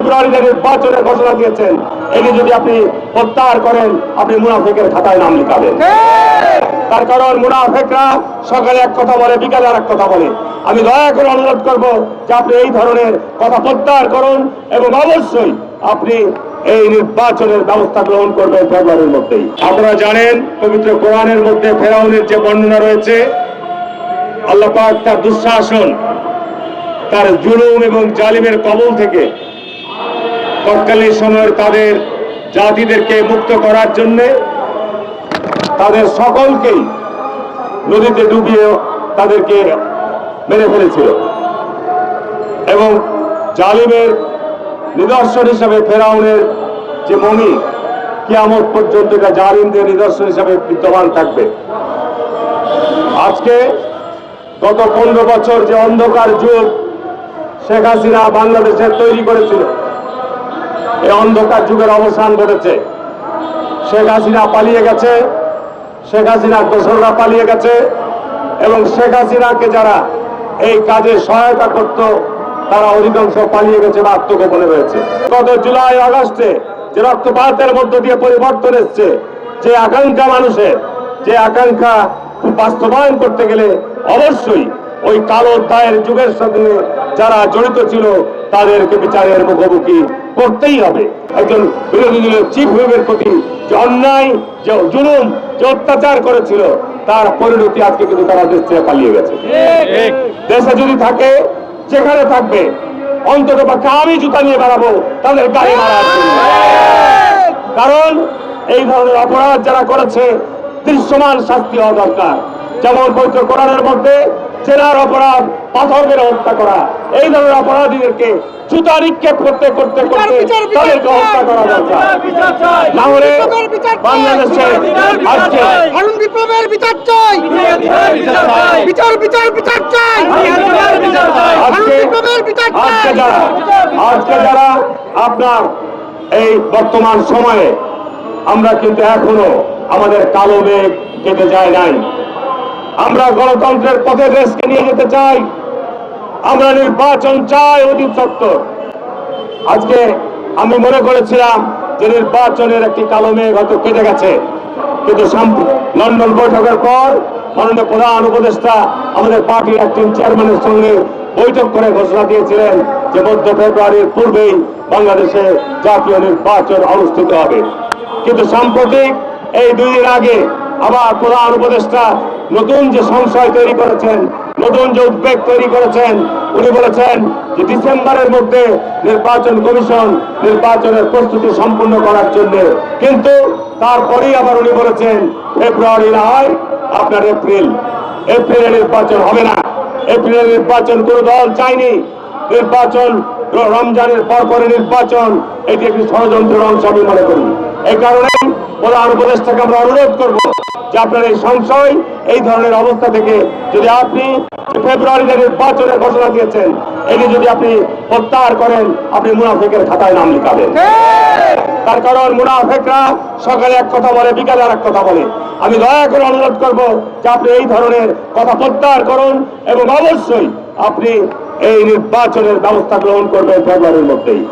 ফেব্রুয়ারিতে নির্বাচনের ঘোষণা দিয়েছেন, এটি যদি আপনি প্রত্যাহার করেন, আপনি মুনাফিকের খাতায় নাম লিখাবেন। তার কারণ মুনাফেকরা সকালে এক কথা বলে, বিকালে আর এক কথা বলে। আমি দয়া করে অনুরোধ করব যে আপনি এই ধরনের কথা প্রত্যাহার করুন এবং অবশ্যই আপনি এই নির্বাচনের ব্যবস্থা গ্রহণ করবেন ফেব্রুয়ারির মধ্যেই। আপনারা জানেন, পবিত্র কোরআনের মধ্যে ফেরাউনের যে বর্ণনা রয়েছে, আল্লাহ পাক তার দুঃশাসন, তার জুলুম এবং জালিমের কবল থেকে তৎকালীন সময়ের তাদের জাতিদেরকে মুক্ত করার জন্যে তাদের সকলকেই নদীতে ডুবিয়ে তাদেরকে মেরে ফেলেছিল। এবং জালিমের নিদর্শন হিসাবে ফেরাউনের যে মমি, কিয়ামত পর্যন্ত এটা জালিমদের নিদর্শন হিসাবে বিদ্যমান থাকবে। আজকে গত পনেরো বছর যে অন্ধকার যুগ, শেখ হাসিনা বাংলাদেশে তৈরি করেছিল এই অন্ধকার যুগের অবসান ঘটেছে। শেখ হাসিনা পালিয়ে গেছে, শেখ হাসিনার দোসররা পালিয়ে গেছে এবং শেখ হাসিনাকে যারা এই কাজে সহায়তা করত, তারা অধিকাংশ পালিয়ে গেছে বা আত্মগোপনে রয়েছে। গত জুলাই, আগস্টে যে রক্তপাতের মধ্য দিয়ে পরিবর্তন এসছে, যে আকাঙ্ক্ষা মানুষের, যে আকাঙ্ক্ষা বাস্তবায়ন করতে গেলে অবশ্যই ওই কালো অধ্যায়ের যুগের সাথে যারা জড়িত ছিল তাদেরকে বিচারের মুখোমুখি করতেই হবে। একজন বিরোধী দলের চিফ হুইপের প্রতি যে অন্যায় যে জুলুম যে অত্যাচার করেছিল তার পরিণতি আজকে কিন্তু তারা দেশ থেকে পালিয়ে গেছে। দেশে যদি থাকে যেখানে থাকবে অন্তত পক্ষে আমি জুতা নিয়ে বেড়াবো তাদের গাড়ি মারার কারণ এই ধরনের অপরাধ যারা করেছে দৃশ্যমান শাস্তি হওয়া দরকার। যেমন পবিত্র কোরআনের মধ্যে জেলার অপরাধ পাথর মেরে হত্যা করা। এই ধরনের অপরাধীদেরকে জুতা নিক্ষেপ করতে করতে করতে তাদেরকে হত্যা করা দরকার। না হলে বাংলাদেশে আজকে বিপ্লবের বিচার চাই। বিচার বিচার বিচার চাই। আজকে আজকে যারা আজকে যারা আপনার এই বর্তমান সময়ে আমরা কিন্তু এখনও আমাদের কালো মেঘ কেটে যায় নাই। আমরা গণতন্ত্রের পথে দেশকে নিয়ে যেতে চাই। আমরা নির্বাচন চাই অতি সত্তর আজকে আমি মনে করেছিলাম যে নির্বাচনের একটি কালো মেঘ হয়তো কেটে গেছে। কিন্তু লন্ডন বৈঠকের পর মাননীয় প্রধান উপদেষ্টা আমাদের পার্টির একজন চেয়ারম্যানের সঙ্গে বৈঠক করে ঘোষণা দিয়েছিলেন যে মধ্য ফেব্রুয়ারির পূর্বেই বাংলাদেশে জাতীয় নির্বাচন অনুষ্ঠিত হবে। কিন্তু সাম্প্রতিক এই দুই দিন আগে আবার প্রধান উপদেষ্টা নতুন যে সংশয় তৈরি করেছেন, নতুন যে উদ্বেগ তৈরি করেছেন, উনি বলেছেন যে ডিসেম্বরের মধ্যে নির্বাচন কমিশন নির্বাচনের প্রস্তুতি সম্পূর্ণ করার জন্য। কিন্তু তারপরেই আবার উনি বলেছেন, ফেব্রুয়ারি না হয় আপনার এপ্রিল। এপ্রিলে নির্বাচন হবে না। এপ্রিলের নির্বাচন কোনো দল চায়নি। নির্বাচন রমজানের পর পরে নির্বাচন, এটি একটি ষড়যন্ত্রের অংশ আমি মনে করি। এই কারণে প্রধান উপদেষ্টাকে আমরা অনুরোধ করব যে আপনার এই সংশয়, এই ধরনের অবস্থা থেকে যদি আপনি ফেব্রুয়ারিতে নির্বাচনের ঘোষণা দিয়েছেন এটি যদি আপনি প্রত্যাহার করেন, আপনি মুনাফেকের খাতায় নাম লিখাবেন। তার কারণ মুনাফেকরা সকালে এক কথা বলে, বিকালে আর এক কথা বলে। আমি দয়া করে অনুরোধ করব যে আপনি এই ধরনের কথা প্রত্যাহার করুন এবং অবশ্যই আপনি এই নির্বাচনের ব্যবস্থা গ্রহণ করবেন ফেব্রুয়ারির মধ্যেই।